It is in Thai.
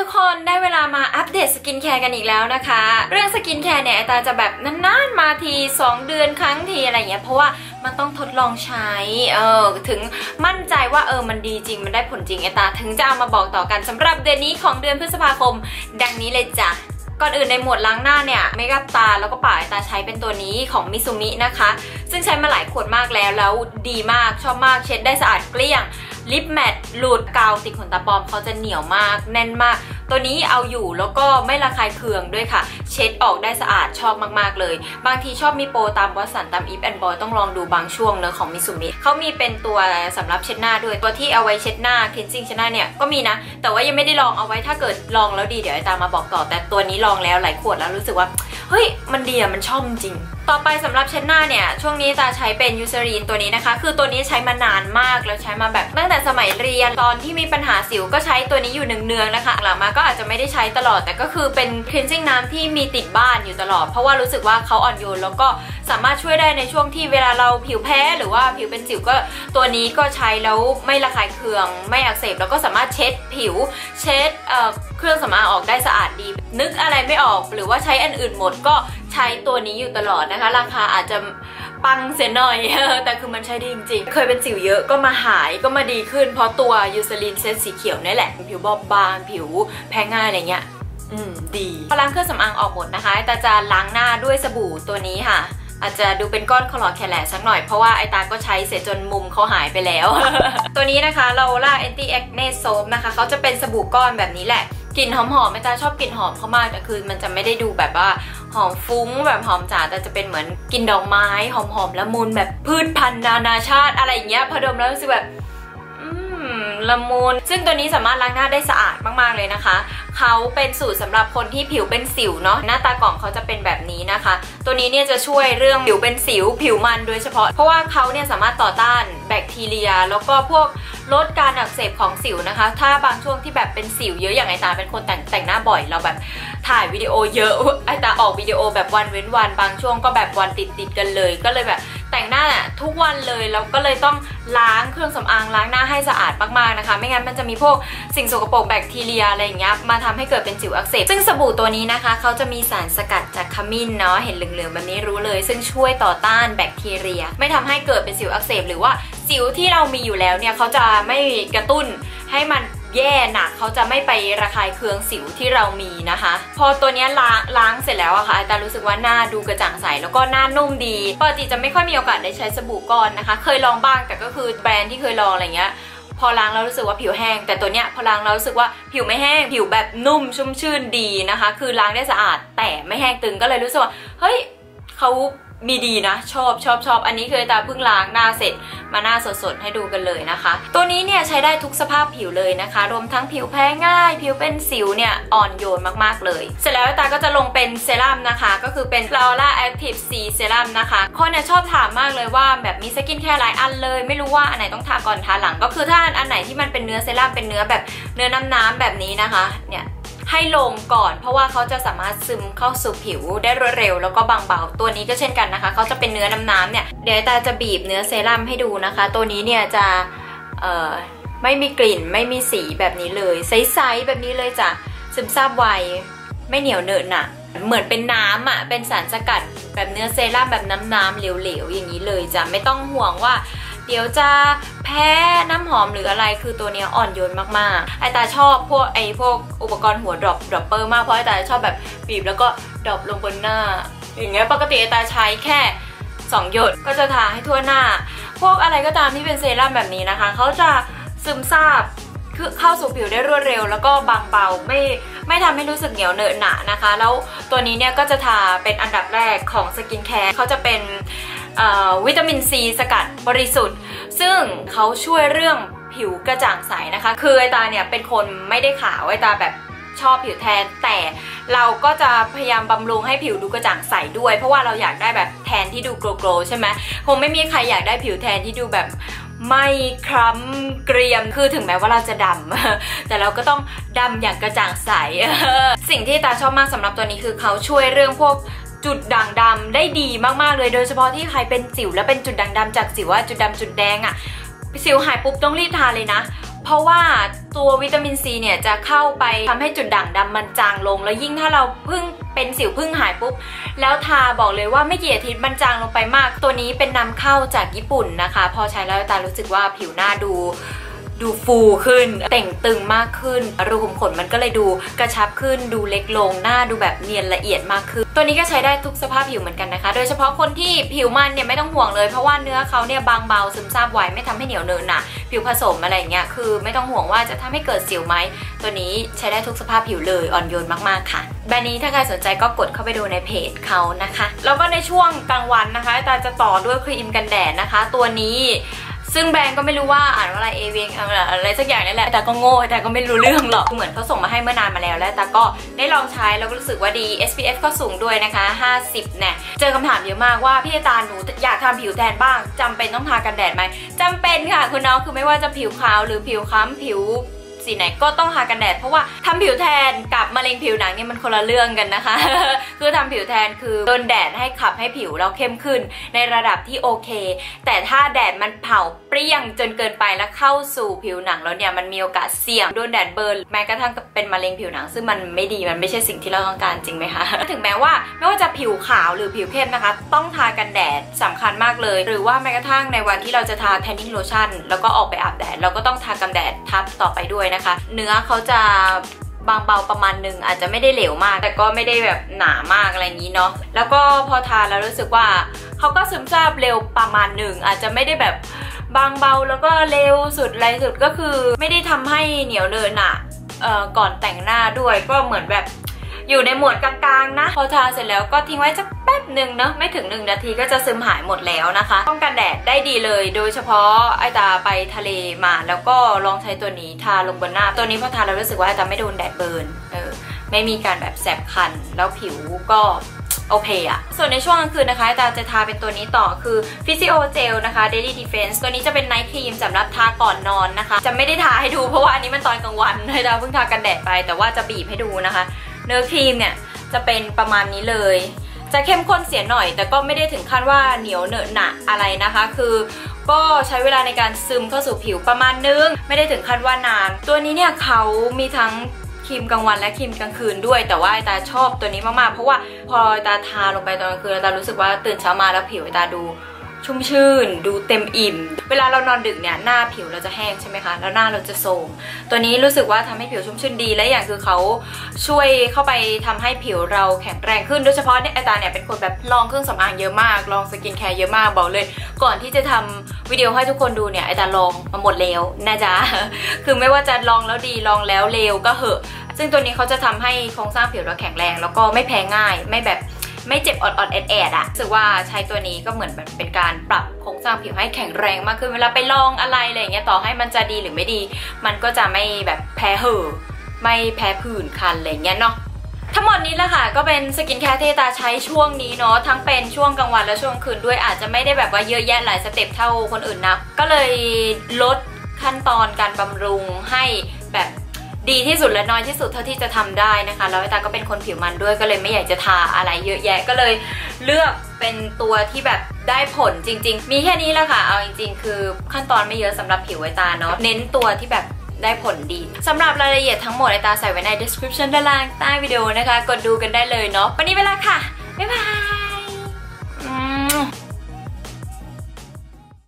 ทุกคนได้เวลามาอัปเดตสกินแคร์กันอีกแล้วนะคะ เรื่องสกินแคร์เนี่ยไอตาจะแบบนานๆมาที 2 เดือนครั้งทีอะไรเงี้ยเพราะว่ามันต้องทดลองใช้เออถึงมั่นใจว่าเออมันดีจริงมันได้ผลจริงไอตา ถึงจะเอามาบอกต่อกันสำหรับเดือนนี้ของเดือนพฤษภาคม ดังนี้เลยจ้ะ ก่อนอื่นในหมวดล้างหน้าเนี่ยเมกับตาแล้วก็ปากตาใช้เป็นตัวนี้ของมิซูมินะคะ ซึ่งใช้มาหลายขวดมากแล้วแล้วดีมากชอบมากเช็ดได้สะอาดเกลี้ยงลิปแมตต์หลุดกาวติดขนตาปลอมเขาจะเหนียวมากแน่นมาก ตัวนี้เอาอยู่แล้วก็ไม่ระคายเคืองด้วยค่ะ เช็ดออกได้สะอาดชอบมากๆเลย บางทีชอบมีโปรตามวัสันตามอีฟแอนด์บอยต้องลองดูบางช่วงเนอะของมิซูมิเขามีเป็นตัวสำหรับเช็ดหน้าด้วยตัวที่เอาไว้เช็ดหน้าคลีนซิ่งเช็ดหน้าเนี่ยก็มีนะ แต่ว่ายังไม่ได้ลองเอาไว้ถ้าเกิดลองแล้วดีเดี๋ยวไอตามมาบอกต่อ แต่ตัวนี้ลองแล้วหลายขวดแล้วรู้สึกว่าเฮ้ยมันดีอะมันชอบจริงต่อไปสำหรับเช็ดหน้าเนี่ย ช่วงนี้ตาใช้เป็นยูเซรีนตัวนี้นะคะ คือตัวนี้ใช้มานานมากแล้วใช้มาแบบตั้งแต่สมัยเรียนตอนที่มีปัญหาสิวก็ใช้ตัวนี้อยู่เนืองๆนะคะ หลังมาก็อาจจะไม่ได้ใช้ตลอดแต่ก็คือเป็นคลีนซิ่งน้ำที่มีติดบ้านอยู่ตลอด เพราะว่ารู้สึกว่าเขาอ่อนโยนแล้วก็สามารถช่วยได้ในช่วงที่เวลาเราผิวแพ้หรือว่าผิวเป็นสิวก็ตัวนี้ก็ใช้แล้วไม่ระคายเคือง ไม่อักเสบแล้วก็สามารถเช็ดผิว เช็ดเเครื่องสำอางออกได้สะอาดดี นึกอะไรไม่ออกหรือว่าใช้อันอื่นหมดก็ใช้ตัวนี้อยู่ตลอดนะคะ ราคาอาจจะปังเสียหน่อย แต่คือมันใช้ดีจริงๆ เคยเป็นสิวเยอะก็มาหายก็มาดีขึ้น เพราะตัวยูซลินเซตสีเขียวนี่แหละ ผิวบอบบาง ผิวแพ้ง่ายอะไรเงี้ย อืม ดี พอล้างเครื่องสำอางออกหมดนะคะ แต่จะล้างหน้าด้วยสบู่ตัวนี้ค่ะ อาจจะดูเป็นก้อนคลอร์แคลร์สักหน่อย เพราะว่าไอตาก็ใช้เสร็จจนมุมเขาหายไปแล้ว ตัวนี้นะคะเราล่า anti acne soap นะคะเขาจะเป็นสบู่ก้อนแบบนี้แหละกลิ่นหอมๆไอตาชอบกลิ่นหอมเขามากแต่คือมันจะไม่ได้ดูแบบว่าหอมฟุ้งแบบหอมจ๋าแต่จะเป็นเหมือนกลิ่นดอกไม้หอมๆละมุนแบบพืชพันธุ์นานาชาติอะไรอย่างเงี้ยพอดมแล้วรู้สึกแบบ ละมุน ซึ่งตัวนี้สามารถล้างหน้าได้สะอาดมากๆเลยนะคะ เขาเป็นสูตรสำหรับคนที่ผิวเป็นสิวเนาะ หน้าตากล่องเขาจะเป็นแบบนี้นะคะ ตัวนี้เนี่ยจะช่วยเรื่องผิวเป็นสิวผิวมันโดยเฉพาะ เพราะว่าเขาเนี่ยสามารถต่อต้านแบคทีเรีย แล้วก็พวกลดการอักเสบของสิวนะคะ ถ้าบางช่วงที่แบบเป็นสิวเยอะอย่างไอตาเป็นคนแต่งแต่งหน้าบ่อยเราแบบถ่ายวิดีโอเยอะไอตาออกวิดีโอแบบวันเว้นวัน บางช่วงก็แบบวันติดติดกันเลย ก็เลยแบบ แต่งหน้าอะทุกวันเลยแล้วก็เลยต้องล้างเครื่องสำอางล้างหน้าให้สะอาดมากๆนะคะ ไม่งั้นมันจะมีพวกสิ่งสกปรกแบคทีเรียอะไรอย่างเงี้ยมาทำให้เกิดเป็นสิวอักเสบซึ่งสบู่ตัวนี้นะคะเขาจะมีสารสกัดจากขมิ้นเนาะเห็นเหลืองๆแบบนี้รู้เลย ซึ่งช่วยต่อต้านแบคทีเรีย ไม่ทำให้เกิดเป็นสิวอักเสบหรือว่าสิวที่เรามีอยู่แล้วเนี่ยเขาจะไม่กระตุ้นให้มัน แย่หนักเขาจะไม่ไประคายเคืองสิวที่เรามีนะคะ พอตัวนี้ล้างล้างเสร็จแล้วอะค่ะอาจารย์รู้สึกว่าหน้าดูกระจ่างใสแล้วก็หน้านุ่มดีปกติจะไม่ค่อยมีโอกาสได้ใช้สบู่ก้อนนะคะ เคยลองบ้างแต่ก็คือแบรนด์ที่เคยลองอะไรเงี้ยพอล้างแล้วรู้สึกว่าผิวแห้ง แต่ตัวเนี้ยพอล้างแล้วรู้สึกว่าผิวไม่แห้ง ผิวแบบนุ่มชุ่มชื่นดีนะคะ คือล้างได้สะอาดแต่ไม่แห้งตึงก็เลยรู้สึกว่าเฮ้ยเขา มีดีนะ ชอบชอบชอบอันนี้คือตาเพิ่งล้างหน้าเสร็จมาหน้าสดๆให้ดูกันเลยนะคะ ตัวนี้เนี่ยใช้ได้ทุกสภาพผิวเลยนะคะ รวมทั้งผิวแพ้ง่าย ผิวเป็นสิวเนี่ยอ่อนโยนมากๆเลย เสร็จแล้วตาก็จะลงเป็นเซรั่มนะคะ ก็คือเป็น Laura Active C Serum นะคะคนเนี่ยชอบถามมากเลยว่าแบบมีสกินแคร์หลายอันเลย ไม่รู้ว่าอันไหนต้องทาก่อนทาหลัง ก็คือถ้าอันไหนที่มันเป็นเนื้อเซรั่มเป็นเนื้อแบบเนื้อน้ำๆแบบนี้นะคะเนี่ย ให้ลงก่อน เพราะว่าเขาจะสามารถซึมเข้าสู่ผิวได้รวดเร็ว แล้วก็บางเบาตัวนี้ก็เช่นกันนะคะเขาจะเป็นเนื้อน้ำๆเนี่ยเดี๋ยวตาจะบีบเนื้อเซรั่มให้ดูนะคะ ตัวนี้เนี่ยจะเอ่อไม่มีกลิ่นไม่มีสีแบบนี้เลยใสๆแบบนี้เลยจ้ะซึมซาบไวไม่เหนียวเหนอะหนะเหมือนเป็นน้ำอะเป็นสารสกัดแบบเนื้อเซรั่มแบบน้ำๆเหลวๆอย่างนี้เลยจ้ะไม่ต้องห่วงว่า เดี๋ยวจะแพ้น้ำหอมหรืออะไรคือตัวเนี้ยอ่อนโยนมากๆ ไอตาชอบพวกไอพวกอุปกรณ์หัวดรอปดรอปเปอร์มากเพราะไอตาชอบแบบบีบแล้วก็ดรอปลงบนหน้า อย่างเงี้ยปกติไอตาใช้แค่2หยดก็จะทาให้ทั่วหน้า พวกอะไรก็ตามที่เป็นเซรั่มแบบนี้นะคะ เขาจะซึมซาบคือเข้าสู่ผิวได้รวดเร็ว แล้วก็บางเบาไม่ไม่ทำให้รู้สึกเหนียวเหนอะหนะนะคะ แล้วตัวนี้เนี่ยก็จะทาเป็นอันดับแรกของสกินแคร์เขาจะเป็น วิตามินซีสกัดบริสุทธิ์ ซึ่งเขาช่วยเรื่องผิวกระจ่างใสนะคะ คือไอตาเนี่ยเป็นคนไม่ได้ขาวไอตาแบบชอบผิวแทน แต่เราก็จะพยายามบำรุงให้ผิวดูกระจ่างใสด้วย เพราะว่าเราอยากได้แบบแทนที่ดูโกลว์ใช่ไหมคงไม่มีใครอยากได้ผิวแทนที่ดูแบบไม่คล้ำเกรียมคือถึงแม้ว่าเราจะดำ แต่เราก็ต้องดำอย่างกระจ่างใส สิ่งที่ตาชอบมากสำหรับตัวนี้คือเขาช่วยเรื่องพวก จุดด่างดำได้ดีมากๆเลยโดยเฉพาะที่ใครเป็นสิวแล้วเป็นจุดด่างดำจากสิวว่าจุดดำจุดแดงอะ่ะสิวหายปุ๊บต้องรีบทาเลยนะ เพราะว่าตัววิตามินซีเนี่ยจะเข้าไปทำให้จุดด่างดำมันจางลง แล้วยิ่งถ้าเราเพิ่งเป็นสิวเพิ่งหายปุ๊บ แล้วทาบอกเลยว่าไม่กี่อาทิตย์มันจางลงไปมาก ตัวนี้เป็นนำเข้าจากญี่ปุ่นนะคะ พอใช้แล้วตารู้สึกว่าผิวหน้าดู ดูฟูขึ้น เต่งตึงมากขึ้น รูขุมขนมันก็เลยดูกระชับขึ้น ดูเล็กลง หน้าดูแบบเนียนละเอียดมากขึ้น ตัวนี้ก็ใช้ได้ทุกสภาพผิวเหมือนกันนะคะ โดยเฉพาะคนที่ผิวมันเนี่ยไม่ต้องห่วงเลย เพราะว่าเนื้อเขาเนี่ยบางเบาซึมซาบไวไม่ทำให้เหนียวเนินหนะผิวผสมอะไรเงี้ย คือไม่ต้องห่วงว่าจะทำให้เกิดสิวไหม ตัวนี้ใช้ได้ทุกสภาพผิวเลยอ่อนโยนมากๆค่ะ แบรนด์นี้ถ้าใครสนใจก็กดเข้าไปดูในเพจเขานะคะ แล้วก็ในช่วงกลางวันนะคะตาจะต่อด้วยครีมกันแดดนะคะ ตัวนี้ ซึ่งแบรนด์ก็ไม่รู้ว่าอ่านว่าอะไรเอเวงอะไรสักอย่างนี่แหละแต่ก็โง่แต่ก็ไม่รู้เรื่องหรอกเหมือนเขาส่งมาให้เมื่อนานมาแล้วแล้วแต่ก็ได้ลองใช้แล้วก็รู้สึกว่าดี SPF ก็สูงด้วยนะคะ 50เนี่ยเจอคำถามเยอะมากว่าพี่ตาหนูอยากทำผิวแทนบ้างจำเป็นต้องทากันแดดไหมจำเป็นค่ะคุณน้องคือไม่ว่าจะผิวขาวหรือผิวคล้ำผิว สีไหนก็ต้องทากันแดด เพราะว่าทำผิวแทนกับมะเร็งผิวหนังเนี่ยมันคนละเรื่องกันนะคะ คือทำผิวแทนคือโดนแดดให้ขับให้ผิวเราเข้มขึ้น ในระดับที่โอเค แต่ถ้าแดดมันเผาเปรี้ยงจนเกินไปแล้วเข้าสู่ผิวหนังแล้วเนี่ยมันมีโอกาสเสี่ยงโดนแดดเบิร์นแม้กระทั่งเป็นมะเร็งผิวหนัง ซึ่งมันไม่ดีมันไม่ใช่สิ่งที่เราต้องการจริงไหมคะถึงแม้ว่าไม่ว่าจะผิวขาวหรือผิวเข้มนะคะ ต้องทากันแดดสำคัญมากเลย หรือว่าแม้กระทั่งในวันที่เราจะทาแทนนิ่งโลชั่นแล้วก็ออกไปอาบแดดเราก็ต้องทากันแดดทับต่อไปด้วยนะคะ เนื้อเขาจะบางเบาประมาณหนึ่งอาจจะไม่ได้เหลวมาก แต่ก็ไม่ได้แบบหนามากอะไรนี้เนาะแล้วก็พอทานแล้วรู้สึกว่าเขาก็ซึมซาบเร็วประมาณหนึ่งอาจจะไม่ได้แบบบางเบาแล้วก็เร็วสุดไรสุดก็คือ ไม่ได้ทำให้เหนียวเนินอะเอ่อก่อนแต่งหน้าด้วยก็เหมือนแบบ อยู่ในหมวดกลางๆนะ พอทาเสร็จแล้วก็ทิ้งไว้สักแป๊บหนึ่งเนาะไม่ถึง 1 นาทีก็จะซึมหายหมดแล้วนะคะป้องกันแดดได้ดีเลย โดยเฉพาะไอตาไปทะเลมา แล้วก็ลองใช้ตัวนี้ทาลงบนหน้า ตัวนี้พอทาแล้วรู้สึกว่าไอตาไม่โดนแดดเบิร์นเออไม่มีการแบบแสบคัน แล้วผิวก็ โอเคอะส่วนในช่วงกลางคืนนะคะตาจะทาเป็นตัวนี้ต่อคือ Physio Gel นะคะ Daily Defense ตัวนี้จะเป็นไนท์ครีมสำหรับทาก่อนนอนนะคะ จะไม่ได้ทาให้ดูเพราะว่าอันนี้มันตอนกลางวันตาเพิ่งทากันแดดไป แต่ว่าจะบีบให้ดูนะคะ เนื้อครีมเนี่ยจะเป็นประมาณนี้เลย จะเข้มข้นเสียหน่อย แต่ก็ไม่ได้ถึงขั้นว่าเหนียวเหนอะหนะอะไรนะคะ คือก็ใช้เวลาในการซึมเข้าสู่ผิวประมาณนึง ไม่ได้ถึงขั้นว่านาน ตัวนี้เนี่ยเขามีทั้ง รีมกลางวันและครีมกลางคืนด้วย แต่ว่าไอตาชอบตัวนี้มากๆ เพราะว่าพอไอตาทาลงไปตอนกลางคืนไอตารู้สึกว่าตื่นเช้ามาแล้วผิวไอตาดูชุ่มชื่น ดูเต็มอิ่ม เวลาเรานอนดึกเนี่ยหน้าผิวเราจะแห้งใช่ไหมคะ แล้วหน้าเราจะโทรมตัวนี้รู้สึกว่าทำให้ผิวชุ่มชื่นดี และอย่างคือเขาช่วยเข้าไปทำให้ผิวเราแข็งแรงขึ้น โดยเฉพาะเนี่ยไอตาเนี่ยเป็นคนแบบลองเครื่องสำอางเยอะมาก ลองสกินแคร์เยอะมากบอกเลย ก่อนที่จะทำวิดีโอให้ทุกคนดูเนี่ยไอตาลองมาหมดแล้วนะจ๊ะ คือไม่ว่าจะลองแล้วดีลองแล้วเลวก็เหอะ ซึ่งตัวนี้เขาจะทำให้โครงสร้างผิวเราแข็งแรง แล้วก็ไม่แพ้ง่าย ไม่แบบไม่เจ็บออดๆแอดแอดอะรู้สึกว่าใช้ตัวนี้ก็เหมือนแบบเป็นการปรับโครงสร้างผิวให้แข็งแรงมากขึ้น เวลาไปลองอะไรอะไรอย่างเงี้ยต่อให้มันจะดีหรือไม่ดี มันก็จะไม่แบบแพ้เห่อะไม่แพ้ผื่นคันอะไรเงี้ยเนาะทั้งหมดนี้แหละค่ะก็เป็นสกินแคร์ที่ตาใช้ช่วงนี้เนาะทั้งเป็นช่วงกลางวันและช่วงคืนด้วยอาจจะไม่ได้แบบว่าเยอะแยะหลายสเต็ปเท่าคนอื่นนะก็เลยลดขั้นตอนการบำรุงให้แบบ ดีที่สุดและน้อยที่สุดเท่าที่จะทำได้นะคะ แล้วไอตาก็เป็นคนผิวมันด้วยก็เลยไม่อยากจะทาอะไรเยอะแยะก็เลยเลือกเป็นตัวที่แบบได้ผลจริง ๆ มีแค่นี้แหละค่ะ เอาจริง ๆ คือขั้นตอนไม่เยอะสำหรับผิวไอตาเนาะเน้นตัวที่แบบได้ผลดีสำหรับรายละเอียดทั้งหมดไอตาใส่ไว้ใน description ด้านล่างใต้วิดีโอนะคะ กดดูกันได้เลยเนาะวันนี้เวลาค่ะบ๊ายบาย